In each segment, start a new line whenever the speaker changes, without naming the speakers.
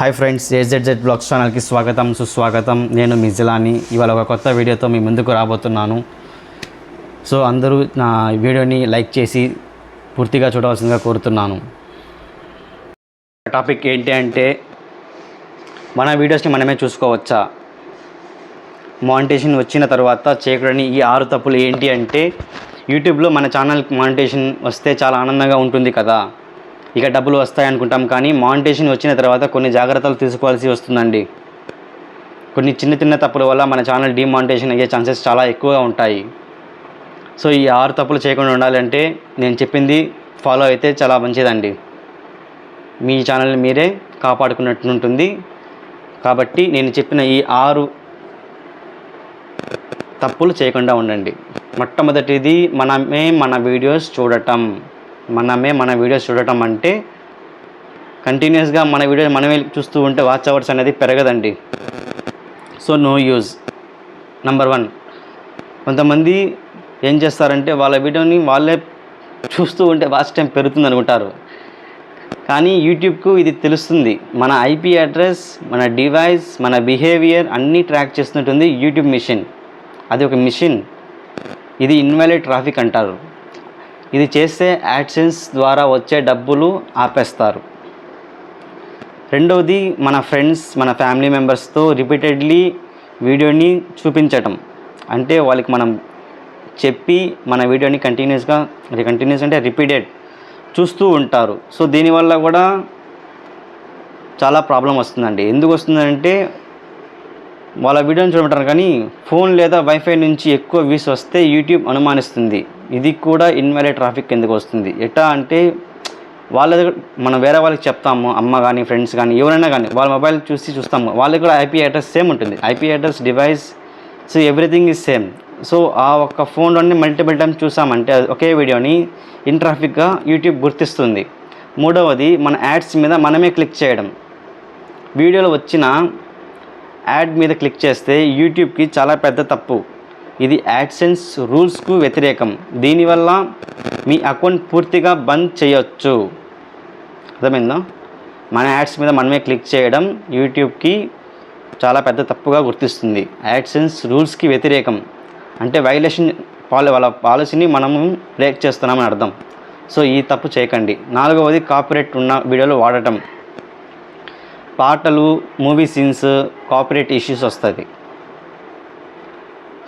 Hi friends ఏజెడ్జెడ్ blogs ఛానల్కి స్వాగతం సుస్వాగతం. నేను మిజిలాని ఇవాళ ఒక కొత్త వీడియోతో మీ ముందుకు రాబోతున్నాను. సో అందరూ నా వీడియోని లైక్ చేసి పూర్తిగా చూడవలసిందిగా కోరుతున్నాను. టాపిక్ ఏంటి అంటే మన వీడియోస్ని మనమే చూసుకోవచ్చా? మానిటేషన్ వచ్చిన తర్వాత చేయకూడని ఈ ఆరు తప్పులు ఏంటి అంటే యూట్యూబ్లో మన ఛానల్ మానిటేషన్ వస్తే చాలా ఆనందంగా ఉంటుంది కదా. ఇక డబ్బులు వస్తాయనుకుంటాం కానీ మానిటేషన్ వచ్చిన తర్వాత కొన్ని జాగ్రత్తలు తీసుకోవాల్సి వస్తుందండి. కొన్ని చిన్న చిన్న తప్పుల వల్ల మన ఛానల్ డిమానిటేషన్ అయ్యే ఛాన్సెస్ చాలా ఎక్కువగా ఉంటాయి. సో ఈ ఆరు తప్పులు చేయకుండా ఉండాలంటే నేను చెప్పింది ఫాలో అయితే చాలా మంచిదండి. మీ ఛానల్ని మీరే కాపాడుకున్నట్టు ఉంటుంది కాబట్టి నేను చెప్పిన ఈ ఆరు తప్పులు చేయకుండా ఉండండి. మొట్టమొదటిది మనమే మన వీడియోస్ చూడటం. మనమే మన వీడియోస్ చూడటం అంటే కంటిన్యూస్గా మన వీడియో మనమే చూస్తూ ఉంటే వాచ్ అవర్స్ అనేది పెరగదండి. So no use number one కొంతమంది ఏం చేస్తారంటే వాళ్ళ వీడియోని వాళ్ళే చూస్తూ ఉంటే వాచ్ టైం పెరుగుతుంది అనుకుంటారు కానీ యూట్యూబ్కు ఇది తెలుస్తుంది. మన ఐపీ అడ్రస్ మన డివైస్ మన బిహేవియర్ అన్నీ ట్రాక్ చేస్తుంటుంది యూట్యూబ్ మిషన్. అది ఒక మిషన్. ఇది ఇన్వాలిడ్ ట్రాఫిక్ అంటారు. ఇది చేస్తే యాడ్సెన్స్ ద్వారా వచ్చే డబ్బులు ఆపేస్తారు. రెండవది మన ఫ్రెండ్స్ మన ఫ్యామిలీ మెంబర్స్తో రిపీటెడ్లీ వీడియోని చూపించటం. అంటే వాళ్ళకి మనం చెప్పి మన వీడియోని కంటిన్యూస్గా కంటిన్యూస్ అంటే రిపీటెడ్ చూస్తూ ఉంటారు. సో దీనివల్ల కూడా చాలా ప్రాబ్లం వస్తుందండి. ఎందుకు వస్తుందంటే వాళ్ళ వీడియోని చూడమంటారు కానీ ఫోన్ లేదా వైఫై నుంచి ఎక్కువ వ్యూస్ వస్తే యూట్యూబ్ అనుమానిస్తుంది. ఇది కూడా ఇన్వాలిడ్ ట్రాఫిక్ కిందకు వస్తుంది. ఎట్లా అంటే వాళ్ళ దగ్గర మనం వేరే వాళ్ళకి చెప్తాము అమ్మ కానీ ఫ్రెండ్స్ కానీ ఎవరైనా కానీ వాళ్ళ మొబైల్ చూసి చూస్తాము. వాళ్ళకి కూడా ఐపీ అడ్రస్ సేమ్ ఉంటుంది. IP address device so everything is same so ఆ ఒక్క ఫోన్లోనే మల్టిపుల్ టైమ్స్ చూసామంటే అది ఒకే వీడియోని ఇన్ ట్రాఫిక్గా యూట్యూబ్ గుర్తిస్తుంది. మూడవది మన యాడ్స్ మీద మనమే క్లిక్ చేయడం. వీడియోలో వచ్చిన యాడ్ మీద క్లిక్ చేస్తే యూట్యూబ్కి చాలా పెద్ద తప్పు. ఇది యాడ్సెన్స్ రూల్స్కు వ్యతిరేకం. దీనివల్ల మీ అకౌంట్ పూర్తిగా బంద్ చేయొచ్చు. అర్థమైందా? మన యాడ్స్ మీద మనమే క్లిక్ చేయడం యూట్యూబ్కి చాలా పెద్ద తప్పుగా గుర్తిస్తుంది. యాడ్సెన్స్ రూల్స్కి వ్యతిరేకం. అంటే వైలేషన్ పాల వాళ్ళ పాలసీని మనము బ్రేక్ చేస్తున్నామని అర్థం. సో ఈ తప్పు చేయకండి. నాలుగవది కాపీరేట్ ఉన్న వీడియోలు వాడటం. పాటలు మూవీ సీన్స్ కాపరేట్ ఇష్యూస్ వస్తుంది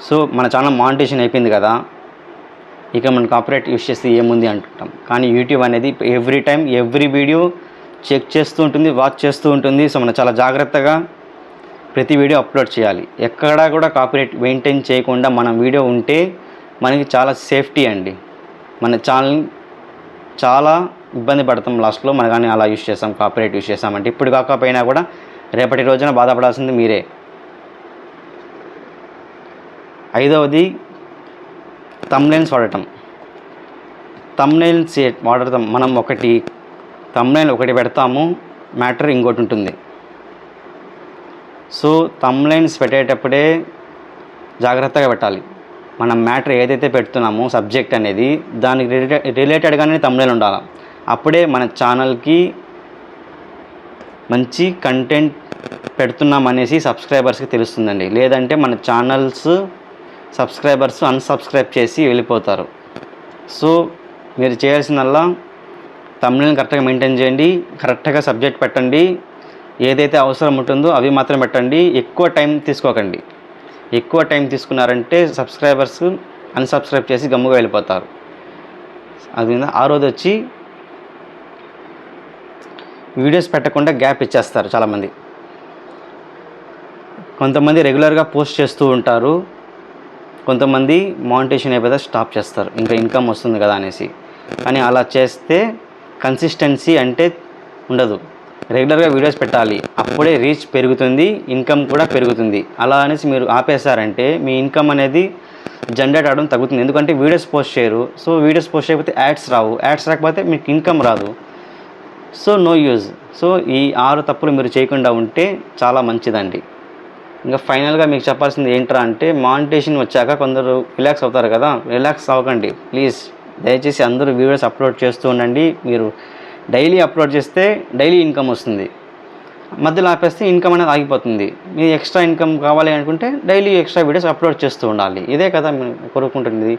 సో మన ఛానల్ మానిటేషన్ అయిపోయింది కదా. ఇక మనం కాపరేట్ యూస్ చేస్తే ఏముంది అంటుంటాం. కానీ యూట్యూబ్ అనేది every time every video check చేస్తూ ఉంటుంది వాచ్ చేస్తూ ఉంటుంది. సో మనం చాలా జాగ్రత్తగా ప్రతి వీడియో అప్లోడ్ చేయాలి. ఎక్కడా కూడా కాపీరేట్ మెయింటైన్ చేయకుండా మన వీడియో ఉంటే మనకి చాలా సేఫ్టీ అండి. మన ఛానల్ చాలా ఇబ్బంది పడతాం లాస్ట్లో మన కానీ అలా యూస్ చేస్తాం కాపీరైట్ యూస్ చేస్తామంటే ఇప్పుడు కాకపోయినా కూడా రేపటి రోజున బాధపడాల్సింది మీరే. ఐదవది తమ్లైన్స్ వాడటం. తమ్లైన్స్ వాడటం. మనం ఒకటి తమ్లైన్ ఒకటి పెడతాము మ్యాటర్ ఇంకోటి ఉంటుంది. సో తమ్లైన్స్ పెట్టేటప్పుడే జాగ్రత్తగా పెట్టాలి. మనం మ్యాటర్ ఏదైతే పెడుతున్నామో సబ్జెక్ట్ అనేది దానికి రిలేటెడ్ రిలేటెడ్గానే తమ్లైన్ ఉండాలి? అప్పుడే మన ఛానల్కి మంచి కంటెంట్ పెడుతున్నాం అనేసి సబ్స్క్రైబర్స్కి తెలుస్తుందండి. లేదంటే మన ఛానల్స్ సబ్స్క్రైబర్స్ అన్సబ్స్క్రైబ్ చేసి వెళ్ళిపోతారు. సో మీరు చేయాల్సిందల్లా తమిళని కరెక్ట్గా మెయింటైన్ చేయండి కరెక్ట్గా సబ్జెక్ట్ పెట్టండి ఏదైతే అవసరం ఉంటుందో అవి మాత్రం పెట్టండి ఎక్కువ టైం తీసుకోకండి. ఎక్కువ టైం తీసుకున్నారంటే సబ్స్క్రైబర్స్ అన్సబ్స్క్రైబ్ చేసి గమ్ముగా వెళ్ళిపోతారు. అది ఆ రోజు వచ్చి వీడియోస్ పెట్టకుండా గ్యాప్ ఇచ్చేస్తారు చాలామంది. కొంతమంది రెగ్యులర్గా పోస్ట్ చేస్తూ ఉంటారు. కొంతమంది మానిటేషన్ అయిపోతే స్టాప్ చేస్తారు. ఇంకా ఇన్కమ్ వస్తుంది కదా అనేసి. కానీ అలా చేస్తే కన్సిస్టెన్సీ అంటే ఉండదు. రెగ్యులర్గా వీడియోస్ పెట్టాలి. అప్పుడే రీచ్ పెరుగుతుంది ఇన్కమ్ కూడా పెరుగుతుంది. అలా అనేసి మీరు ఆపేశారంటే మీ ఇన్కమ్ అనేది జనరేట్ అవడం తగ్గుతుంది. ఎందుకంటే వీడియోస్ పోస్ట్ చేయరు. సో వీడియోస్ పోస్ట్ చేయకపోతే యాడ్స్ రావు. యాడ్స్ రాకపోతే మీకు ఇన్కమ్ రాదు. సో నో యూజ్ సో ఈ ఆరు తప్పులు మీరు చేయకుండా ఉంటే చాలా మంచిదండి. ఇంకా ఫైనల్గా మీకు చెప్పాల్సింది ఏంట్రా అంటే మానిటేషన్ వచ్చాక కొందరు రిలాక్స్ అవుతారు కదా? రిలాక్స్ అవ్వకండి. ప్లీజ్ దయచేసి అందరూ వీడియోస్ అప్లోడ్ చేస్తూ ఉండండి. మీరు డైలీ అప్లోడ్ చేస్తే డైలీ ఇన్కమ్ వస్తుంది. మధ్యలో ఆపేస్తే ఇన్కమ్ అనేది ఆగిపోతుంది. మీ ఎక్స్ట్రా ఇన్కమ్ కావాలి అనుకుంటే డైలీ ఎక్స్ట్రా వీడియోస్ అప్లోడ్ చేస్తూ ఉండాలి. ఇదే కదా కోరుకుంటుంది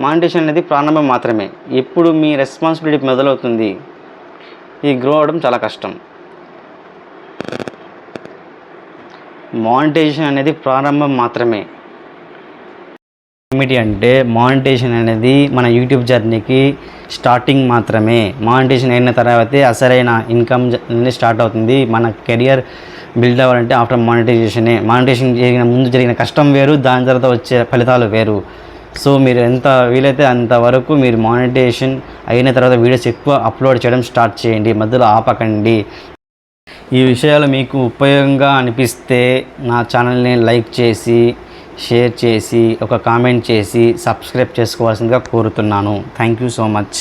మానిటేషన్ అనేది ప్రారంభం మాత్రమే. ఎప్పుడు మీ రెస్పాన్సిబిలిటీ మొదలవుతుంది. ఈ గ్రో అవడం చాలా కష్టం. మానిటైజేషన్ అనేది ప్రారంభం మాత్రమే. ఏమిటి అంటే మానిటేషన్ అనేది మన యూట్యూబ్ జర్నీకి స్టార్టింగ్ మాత్రమే. మానిటేషన్ అయిన తర్వాతే అసలైన ఇన్కమ్ అనేది స్టార్ట్ అవుతుంది. మన కెరియర్ బిల్డ్ అవ్వాలంటే ఆఫ్టర్ మానిటైజేషనే మానిటైజేషన్ జరిగిన ముందు జరిగిన కష్టం వేరు దాని తర్వాత వచ్చే ఫలితాలు వేరు. సో మీరు ఎంత వీలైతే అంతవరకు మీరు మానిటేషన్ అయిన తర్వాత వీడియోస్ ఎక్కువ అప్లోడ్ చేయడం స్టార్ట్ చేయండి మధ్యలో ఆపకండి. ఈ విషయాలు మీకు ఉపయోగంగా అనిపిస్తే నా ఛానల్ని లైక్ చేసి షేర్ చేసి ఒక కామెంట్ చేసి సబ్స్క్రైబ్ చేసుకోవాల్సిందిగా కోరుతున్నాను. Thank you so much